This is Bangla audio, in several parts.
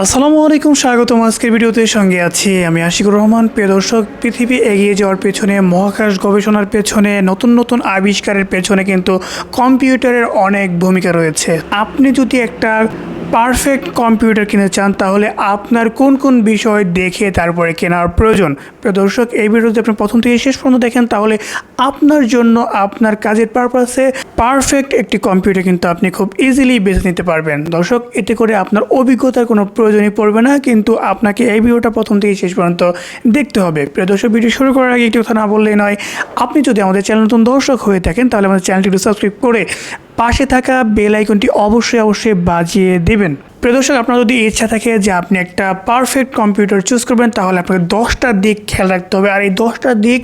আসসালামু আলাইকুম, স্বাগতম আজকের ভিডিওতে। সঙ্গে আছি আমি আশিকুর রহমান। প্রিয় দর্শক, পৃথিবী এগিয়ে যাওয়ার পেছনে, মহাকাশ গবেষণার পেছনে, নতুন নতুন আবিষ্কারের পেছনে কিন্তু কম্পিউটারের অনেক ভূমিকা রয়েছে। আপনি যদি একটা পারফেক্ট কম্পিউটার কিনতে চান, তাহলে আপনার কোন কোন বিষয় দেখে তারপরে কেনার প্রয়োজন? প্রিয় দর্শক, এই ভিডিওতে আপনি প্রথম থেকে শেষ পর্যন্ত দেখেন, তাহলে আপনার জন্য আপনার কাজের পারপাসে পারফেক্ট একটি কম্পিউটার কিন্তু আপনি খুব ইজিলি বেছে নিতে পারবেন। দর্শক, এতে করে আপনার অভিজ্ঞতার কোনো প্রয়োজনই পড়বে না, কিন্তু আপনাকে এই ভিডিওটা প্রথম থেকে শেষ পর্যন্ত দেখতে হবে। প্রিয় দর্শক, ভিডিও শুরু করার আগে একটি কথা না বললেই নয়, আপনি যদি আমাদের চ্যানেল নতুন দর্শক হয়ে থাকেন, তাহলে আমাদের চ্যানেলটি সাবস্ক্রাইব করে পাশে থাকা বেল আইকনটি অবশ্যই অবশ্যই বাজিয়ে দেবেন। প্রিয় দর্শক, আপনার যদি ইচ্ছা থাকে যে আপনি একটা পারফেক্ট কম্পিউটার চুজ করবেন, তাহলে আপনাকে দশটা দিক খেয়াল রাখতে হবে। আর এই দশটা দিক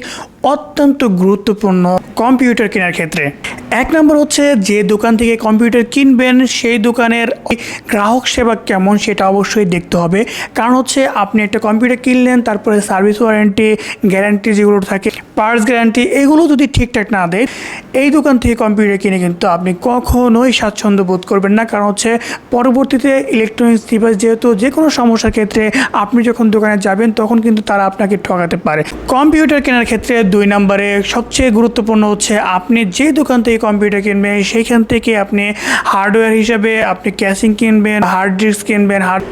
অত্যন্ত গুরুত্বপূর্ণ কম্পিউটার কেনার ক্ষেত্রে। এক নম্বর হচ্ছে যে দোকান থেকে কম্পিউটার কিনবেন, সেই দোকানের গ্রাহক সেবা কেমন সেটা অবশ্যই দেখতে হবে। কারণ হচ্ছে আপনি একটা কম্পিউটার কিনলেন, তারপরে সার্ভিস ওয়ারেন্টি, গ্যারান্টি যেগুলো থাকে, পার্টস গ্যারান্টি, এগুলো যদি ঠিকঠাক না দেয়, এই দোকান থেকে কম্পিউটার কিনে কিন্তু আপনি কখনোই স্বাচ্ছন্দ্য বোধ করবেন না। কারণ হচ্ছে পরবর্তীতে ইলেকট্রনিক্স ডিভাইস যেহেতু যে কোনো সমস্যার ক্ষেত্রে আপনি যখন দোকানে যাবেন, তখন কিন্তু তারা আপনাকে ঠকাতে পারে। কম্পিউটার কেনার ক্ষেত্রে দুই নম্বরে সবচেয়ে গুরুত্বপূর্ণ হচ্ছে আপনি যে দোকান থেকে কম্পিউটার কিনবেন সেইখান থেকে আপনি হার্ডওয়্যার হিসাবে আপনি ক্যাশিং কিনবেন, হার্ড ডিস্ক কিনবেন, হার্ড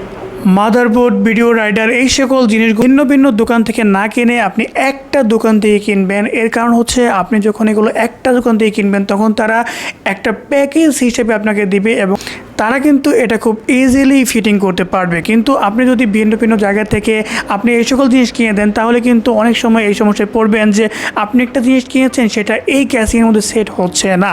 মাদারবোর্ড, ভিডিও রাইডার এই সকল জিনিস ভিন্ন ভিন্ন দোকান থেকে না কিনে আপনি একটা দোকান থেকে কিনবেন। এর কারণ হচ্ছে আপনি যখন এগুলো একটা দোকান থেকে কিনবেন, তখন তারা একটা প্যাকেজ হিসেবে আপনাকে দিবে এবং তারা কিন্তু এটা খুব ইজিলি ফিটিং করতে পারবে। কিন্তু আপনি যদি ভিন্ন ভিন্ন জায়গা থেকে আপনি এই সকল জিনিস কিনে দেন, তাহলে কিন্তু অনেক সময় এই সমস্যায় পড়বেন যে আপনি একটা জিনিস কিনেছেন, সেটা এই ক্যাশিংয়ের মধ্যে সেট হচ্ছে না।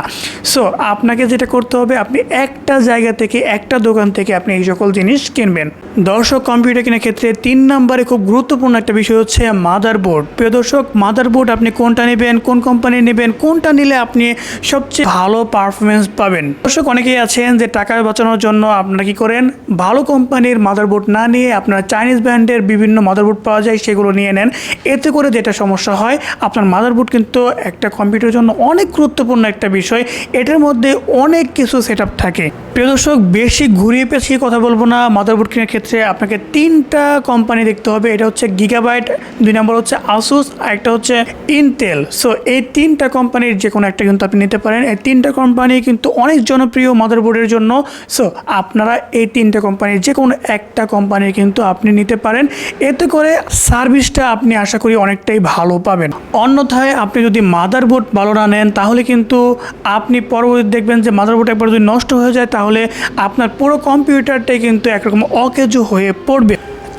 সো আপনাকে যেটা করতে হবে, আপনি একটা জায়গা থেকে একটা দোকান থেকে আপনি এই সকল জিনিস কিনবেন। দর্শক কম্পিউটার কেনার ক্ষেত্রে তিন নম্বরে খুব গুরুত্বপূর্ণ একটা বিষয় হচ্ছে মাদারবোর্ড প্রিয় দর্শক মাদারবোর্ড আপনি কোনটা নেবেন, কোন কোম্পানি নেবেন, কোনটা নিলে আপনি সবচেয়ে ভালো পারফরমেন্স পাবেন? দর্শক, অনেকেই আছেন যে টাকা বাঁচানোর জন্য আপনারা কি করেন? ভালো কোম্পানির মাদারবোর্ড না নিয়ে আপনার চাইনিজ ব্র্যান্ডের বিভিন্ন মাদারবোর্ড পাওয়া যায়, সেগুলো নিয়ে নেন। এতে করে যেটা সমস্যা হয়, আপনার মাদারবোর্ড কিন্তু একটা কম্পিউটারের জন্য অনেক গুরুত্বপূর্ণ একটা বিষয়। এটার মধ্যে অনেক কিছু সেট থাকে। প্রিয় দর্শক, বেশি ঘুরিয়ে পেঁচিয়ে কথা বলব না। মাদারবোর্ড কেনার ক্ষেত্রে আপনাকে তিনটা কোম্পানি দেখতে হবে। এটা হচ্ছে গিগাবাইট দুই নম্বর হচ্ছে আসুস আর একটা হচ্ছে ইনটেল সো এই তিনটা কোম্পানির যে কোনো একটা কিন্তু আপনি নিতে পারেন। এই তিনটা কোম্পানি কিন্তু অনেক জনপ্রিয় মাদারবোর্ডের জন্য। সো আপনারা এই তিনটে কোম্পানির যে কোনো একটা কোম্পানি কিন্তু আপনি নিতে পারেন। এতে করে সার্ভিসটা আপনি আশা করি অনেকটাই ভালো পাবেন। অন্যথায় আপনি যদি মাদারবোর্ড ভালো না নেন, তাহলে কিন্তু আপনি পরবর্তী দেখবেন যে মাদারবোর্ড একবার যদি নষ্ট হয়ে যায়, তাহলে আপনার পুরো কম্পিউটারটাই কিন্তু একরকম অকেজো হয়ে পড়বে।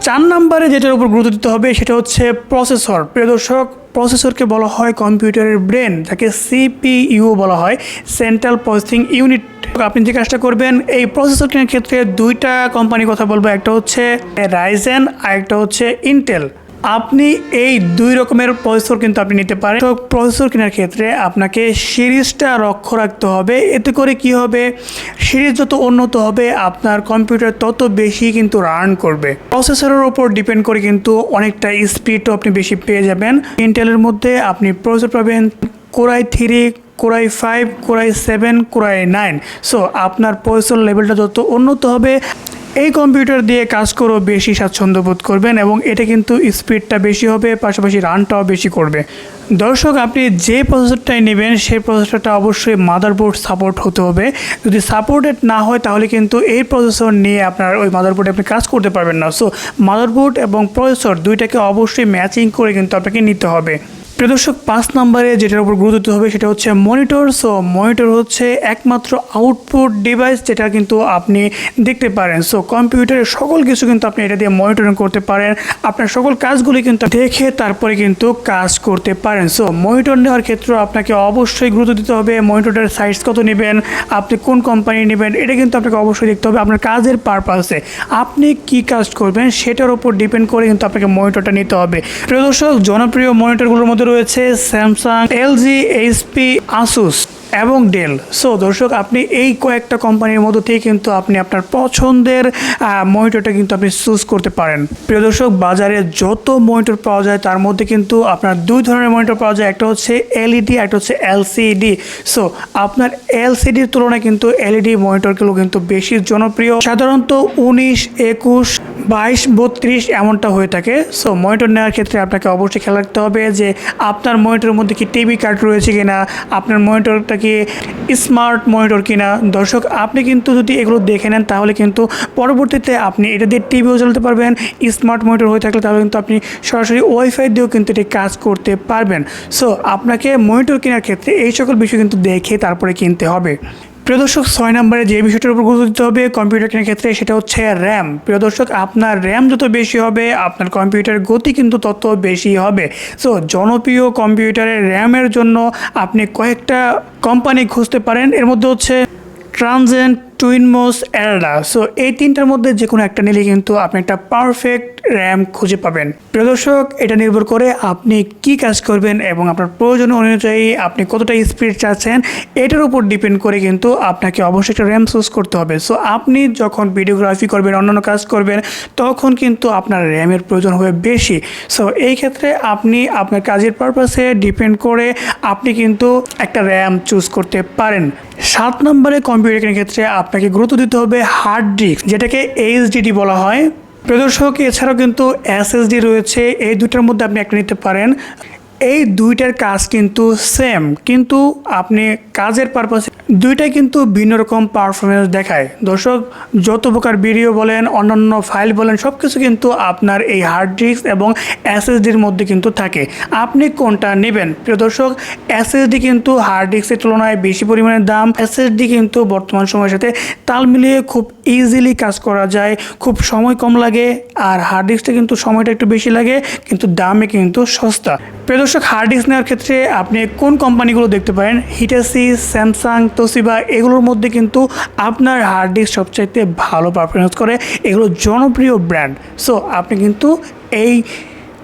চার নাম্বারে যেটার উপর গুরুত্ব দিতে হবে সেটা হচ্ছে প্রসেসর। প্রিয় দর্শক, প্রসেসরকে বলা হয় কম্পিউটারের ব্রেন, যাকে সিপিইউ বলা হয় সেন্ট্রাল প্রসেসিং ইউনিট আপনি যে কাজটা করবেন, এই প্রসেসর কেনার ক্ষেত্রে দুইটা কোম্পানির কথা বলব, একটা হচ্ছে রাইজেন আর একটা হচ্ছে ইন্টেল আপনি এই দুই রকমের প্রসেসর কিন্তু আপনি নিতে পারেন। তো প্রসেসর কেনার ক্ষেত্রে আপনাকে সিরিজটা লক্ষ্য রাখতে হবে। এতে করে কি হবে? সিরিজ যত উন্নত হবে, আপনার কম্পিউটার তত বেশি কিন্তু রান করবে। প্রসেসরের উপর ডিপেন্ড করে কিন্তু অনেকটা স্পিডও আপনি বেশি পেয়ে যাবেন। ইন্টেলের মধ্যে আপনি প্রসেসর পাবেন core i three core i five core i seven core i nine so আপনার প্রসেসর লেভেলটা যত উন্নত হবে এই কম্পিউটার দিয়ে কাজ করেও বেশি স্বাচ্ছন্দ্য বোধ করবেন এবং এটা কিন্তু স্পিডটা বেশি হবে, পাশাপাশি রানটাও বেশি করবে। দর্শক, আপনি যে প্রসেসরটাই নেবেন, সেই প্রসেসরটা অবশ্যই মাদারবোর্ড সাপোর্ট হতে হবে। যদি সাপোর্টেড না হয়, তাহলে কিন্তু এই প্রসেসর নিয়ে আপনার ওই মাদারবোর্ডে আপনি কাজ করতে পারবেন না। সো মাদারবোর্ড এবং প্রসেসর দুইটাকে অবশ্যই ম্যাচিং করে কিন্তু আপনাকে নিতে হবে। প্রিয় দর্শক, পাঁচ নম্বরে যেটার উপর গুরুত্ব দিতে হবে সেটা হচ্ছে মনিটর। সো মনিটর হচ্ছে একমাত্র আউটপুট ডিভাইস যেটা কিন্তু আপনি দেখতে পারেন। সো কম্পিউটারের সকল কিছু কিন্তু আপনি এটা দিয়ে মনিটরিং করতে পারেন। আপনার সকল কাজগুলি কিন্তু দেখে তারপরে কিন্তু কাজ করতে পারেন। সো মনিটর নেওয়ার ক্ষেত্রে আপনাকে অবশ্যই গুরুত্ব দিতে হবে। মনিটরের সাইজ কত নেবেন, আপনি কোন কোম্পানি নেবেন, এটা কিন্তু আপনাকে অবশ্যই দেখতে হবে আপনার কাজের পারপাসে আপনি কি কাজ করবেন, সেটার উপর ডিপেন্ড করে কিন্তু আপনাকে মনিটরটা নিতে হবে। প্রিয় দর্শক, জনপ্রিয় মনিটরগুলোর মধ্যে রয়েছে স্যামসাং এলজি এইচপি আসুস এবং ডেল সো দর্শক, আপনি এই কয়েকটা কোম্পানির মধ্যে থেকে কিন্তু আপনি আপনার পছন্দের মনিটরটা কিন্তু আপনি চুজ করতে পারেন। প্রিয় দর্শক, বাজারে যত মনিটর পাওয়া যায়, তার মধ্যে কিন্তু আপনার দুই ধরনের মনিটর পাওয়া যায়। একটা হচ্ছে এলইডি একটা হচ্ছে এলসিডি সো আপনার এলসিডির তুলনায় কিন্তু এলইডি মনিটরগুলো কিন্তু বেশি জনপ্রিয়। সাধারণত উনিশ, একুশ, বাইশ, বত্রিশ এমনটা হয়ে থাকে। সো মনিটর নেওয়ার ক্ষেত্রে আপনাকে অবশ্যই খেয়াল রাখতে হবে যে আপনার মনিটরের মধ্যে কি টিভি কার্ড রয়েছে কিনা, আপনার মনিটরটা কি স্মার্ট মনিটর কিনা? দর্শক, আপনি কিন্তু যদি এগুলো দেখে নেন, তাহলে কিন্তু পরবর্তীতে আপনি এটা দিয়ে টিভিও চলতে পারবেন। স্মার্ট মনিটর হয়ে থাকলে তাহলে কিন্তু আপনি সরাসরি ওয়াইফাই দিয়েও কিন্তু এটি কাজ করতে পারবেন। সো আপনাকে মনিটর কেনার ক্ষেত্রে এই সকল বিষয় কিন্তু দেখে তারপরে কিনতে হবে। প্রিয় দর্শক, ছয় নম্বরে যে বিষয়টার উপর গুরুত্ব দিতে হবে কম্পিউটার কেনার ক্ষেত্রে, সেটা হচ্ছে র্যাম প্রিয় দর্শক, আপনার র্যাম যত বেশি হবে, আপনার কম্পিউটার গতি কিন্তু তত বেশি হবে। সো জনপ্রিয় কম্পিউটারের র্যামের জন্য আপনি কয়েকটা কোম্পানি খুঁজতে পারেন। এর মধ্যে হচ্ছে ট্রানজেন্ট টুইনমোস অ্যারাডা সো এই তিনটার মধ্যে যে কোনো একটা নিলে কিন্তু আপনি একটা পারফেক্ট র্যাম খুঁজে পাবেন। প্রিয় দর্শক, এটা নির্ভর করে আপনি কি কাজ করবেন এবং আপনার প্রয়োজন অনুযায়ী আপনি কতটা স্পিড চাচ্ছেন, এটার উপর ডিপেন্ড করে কিন্তু আপনাকে অবশ্যই একটা র্যাম চুজ করতে হবে। সো আপনি যখন ভিডিওগ্রাফি করবেন, অন্যান্য কাজ করবেন, তখন কিন্তু আপনার র্যামের প্রয়োজন হবে বেশি। সো এই ক্ষেত্রে আপনি আপনার কাজের পারপাসে ডিপেন্ড করে আপনি কিন্তু একটা র্যাম চুজ করতে পারেন। সাত নম্বরে কম্পিউটারের ক্ষেত্রে আপনাকে গুরুত্ব দিতে হবে হার্ড ডিস্ক যেটাকে এইচডিডি বলা হয়। প্রদর্শক এছাড়াও কিন্তু এসএসডি রয়েছে। এই দুটার মধ্যে আপনি একটা নিতে পারেন। এই দুইটার কাজ কিন্তু সেম কিন্তু আপনি কাজের পারপাসে দুইটাই কিন্তু ভিন্ন রকম পারফরমেন্স দেখায়। দর্শক, যত প্রকার ভিডিও বলেন, অন্যান্য ফাইল বলেন সব কিছু কিন্তু আপনার এই হার্ড ডিস্ক এবং এসএসডির মধ্যে কিন্তু থাকে। আপনি কোনটা নেবেন? প্রিয় দর্শক এসএসডি কিন্তু হার্ড ডিস্কের তুলনায় বেশি পরিমাণে দাম। এসএসডি কিন্তু বর্তমান সময়ের সাথে তাল মিলিয়ে খুব ইজিলি কাজ করা যায়, খুব সময় কম লাগে, আর হার্ড ডিস্কটা কিন্তু সময়টা একটু বেশি লাগে, কিন্তু দামে কিন্তু সস্তা। প্রিয় দর্শক হার্ড ডিস্ক নেওয়ার ক্ষেত্রে আপনি কোন কোম্পানিগুলো দেখতে পারেন? হিটাসি স্যামসাং তোসিবা এগুলোর মধ্যে কিন্তু আপনার হার্ড ডিস্ক সবচাইতে ভালো পারফরমেন্স করে। এগুলো জনপ্রিয় ব্র্যান্ড সো আপনি কিন্তু এই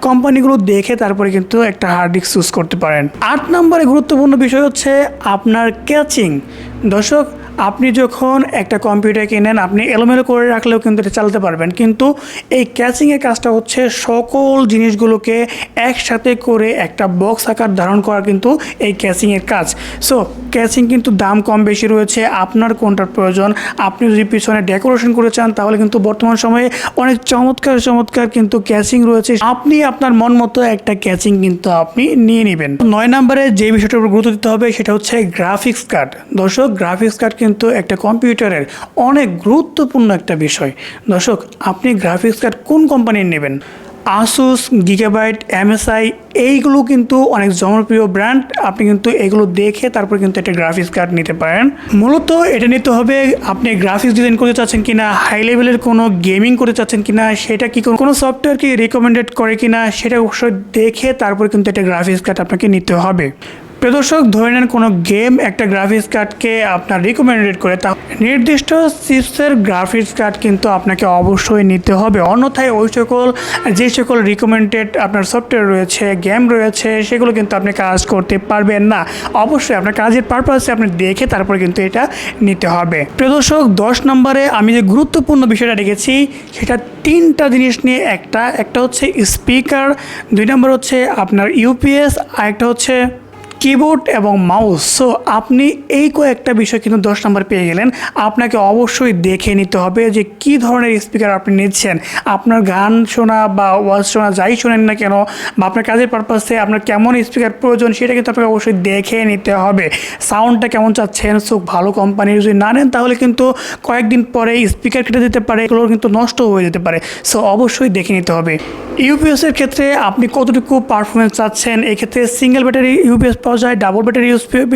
কোম্পানিগুলো দেখে তারপরে কিন্তু একটা হার্ড ডিস্ক চুজ করতে পারেন। আট নম্বরে গুরুত্বপূর্ণ বিষয় হচ্ছে আপনার ক্যাচিং দর্শক আপনি যখন একটা কম্পিউটার কিনেন, আপনি এলোমেলো করে রাখলেও কিন্তু এটা চালাতে পারবেন। কিন্তু এই ক্যাচিংয়ের কাজটা হচ্ছে সকল জিনিসগুলোকে একসাথে করে একটা বক্স আকার ধারণ করা কিন্তু এই ক্যাচিংয়ের কাজ। সো ক্যাচিং কিন্তু দাম কম বেশি রয়েছে, আপনার কোনটার প্রয়োজন? আপনি যদি পিছনে ডেকোরেশন করে চান, তাহলে কিন্তু বর্তমান সময়ে অনেক চমৎকার চমৎকার কিন্তু ক্যাচিং রয়েছে। আপনি আপনার মন মতো একটা ক্যাচিং কিন্তু আপনি নিয়ে নেবেন। নয় নম্বরে যে বিষয়টার উপর গুরুত্ব দিতে হবে, সেটা হচ্ছে গ্রাফিক্স কার্ড দর্শক গ্রাফিক্স কার্ড কিন্তু একটা কম্পিউটারের অনেক গুরুত্বপূর্ণ একটা বিষয়। দর্শক, আপনি গ্রাফিক্স কার্ড কোন কোম্পানির নেবেন? আসুস গিগাবাইট এমএসআই এইগুলো কিন্তু অনেক জনপ্রিয় ব্র্যান্ড। আপনি কিন্তু এগুলো দেখে তারপর কিন্তু একটা গ্রাফিক্স কার্ড নিতে পারেন। মূলত এটা নিতে হবে, আপনি গ্রাফিক্স ডিজাইন করতে চাচ্ছেন কিনা, হাই লেভেলের কোনো গেমিং করতে চাচ্ছেন কিনা, সেটা কি কোনো সফটওয়্যার কি রেকমেন্ডেড করে কিনা, সেটা অবশ্যই দেখে তারপর কিন্তু একটা গ্রাফিক্স কার্ড আপনাকে নিতে হবে। প্রদর্শক ধরে নেন কোনো গেম একটা গ্রাফিক্স কার্ডকে আপনার রিকমেন্ডেড করে, তা নির্দিষ্ট চিপসের গ্রাফিক্স কার্ড কিন্তু আপনাকে অবশ্যই নিতে হবে। অন্যথায় ওই সকল, যে সকল রিকমেন্ডেড আপনার সফটওয়্যার রয়েছে গেম রয়েছে, সেগুলো কিন্তু আপনি কাজ করতে পারবেন না। অবশ্যই আপনার কাজের পারপাসে আপনি দেখে তারপর কিন্তু এটা নিতে হবে। প্রদর্শক দশ নম্বরে আমি যে গুরুত্বপূর্ণ বিষয়টা রেখেছি, সেটা তিনটা জিনিস নিয়ে একটা একটা হচ্ছে স্পিকার দুই নম্বর হচ্ছে আপনার ইউপিএস আর একটা হচ্ছে কিবোর্ড এবং মাউস সো আপনি এই কয়েকটা বিষয় কিন্তু দশ নম্বর পেয়ে গেলেন। আপনাকে অবশ্যই দেখে নিতে হবে যে কি ধরনের স্পিকার আপনি নিচ্ছেন। আপনার গান শোনা বা ওয়াজ শোনা যাই শোনেন না কেন বা আপনার কাজের পারপাসে আপনার কেমন স্পিকার প্রয়োজন সেটা কিন্তু আপনাকে অবশ্যই দেখে নিতে হবে। সাউন্ডটা কেমন চাচ্ছেন? সো ভালো কোম্পানির যদি না নেন তাহলে কিন্তু কয়েকদিন পরে স্পিকার কেটে দিতে পারে এগুলো কিন্তু নষ্ট হয়ে যেতে পারে। সো অবশ্যই দেখে নিতে হবে। ইউপিএসের ক্ষেত্রে আপনি কতটুকু পারফরমেন্স চাচ্ছেন? এক্ষেত্রে সিঙ্গেল ব্যাটারি ইউপিএস পাওয়া যায় ডাবল ব্যাটারি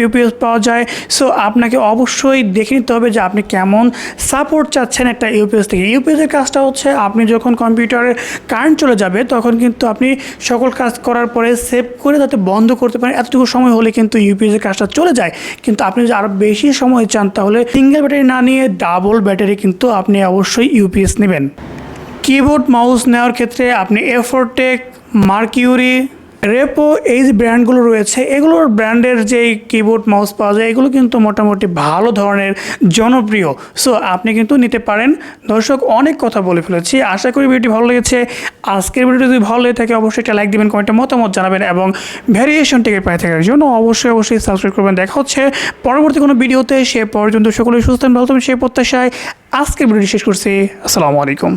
ইউপিএস পাওয়া যায়। সো আপনাকে অবশ্যই দেখে নিতে হবে যে আপনি কেমন সাপোর্ট চাচ্ছেন একটা ইউপিএস থেকে। ইউপিএসের কাজটা হচ্ছে, আপনি যখন কম্পিউটারে কারেন্ট চলে যাবে, তখন কিন্তু আপনি সকল কাজ করার পরে সেভ করে তাতে বন্ধ করতে পারেন। এতটুকু সময় হলে কিন্তু ইউপিএসের কাজটা চলে যায়। কিন্তু আপনি যদি আরও বেশি সময় চান, তাহলে সিঙ্গেল ব্যাটারি না নিয়ে ডাবল ব্যাটারি কিন্তু আপনি অবশ্যই ইউপিএস নেবেন। কিবোর্ড মাউস নেওয়ার ক্ষেত্রে আপনি এফোরটেক মার্কিউরি রেপো এই যে ব্র্যান্ডগুলো রয়েছে, এগুলোর ব্র্যান্ডের যে কিবোর্ড মাউস পাওয়া যায়, এগুলো কিন্তু মোটামুটি ভালো ধরনের জনপ্রিয়। সো আপনি কিন্তু নিতে পারেন। দর্শক, অনেক কথা বলে ফেলেছি। আশা করি ভিডিওটি ভালো লেগেছে। আজকের ভিডিওটি যদি ভালো লেগে থাকে, অবশ্যই একটা লাইক দিবেন, কমেন্টে মতামত জানাবেন এবং ভ্যারিয়েশন টিকেট পাই থাকার জন্য অবশ্যই অবশ্যই সাবস্ক্রাইব করবেন। দেখা হচ্ছে পরবর্তী কোনো ভিডিওতে। সে পর্যন্ত সকলে সুস্থ ভালো থাকবেন সেই প্রত্যাশায় আজকের ভিডিওটি শেষ করছি। আসসালামু আলাইকুম।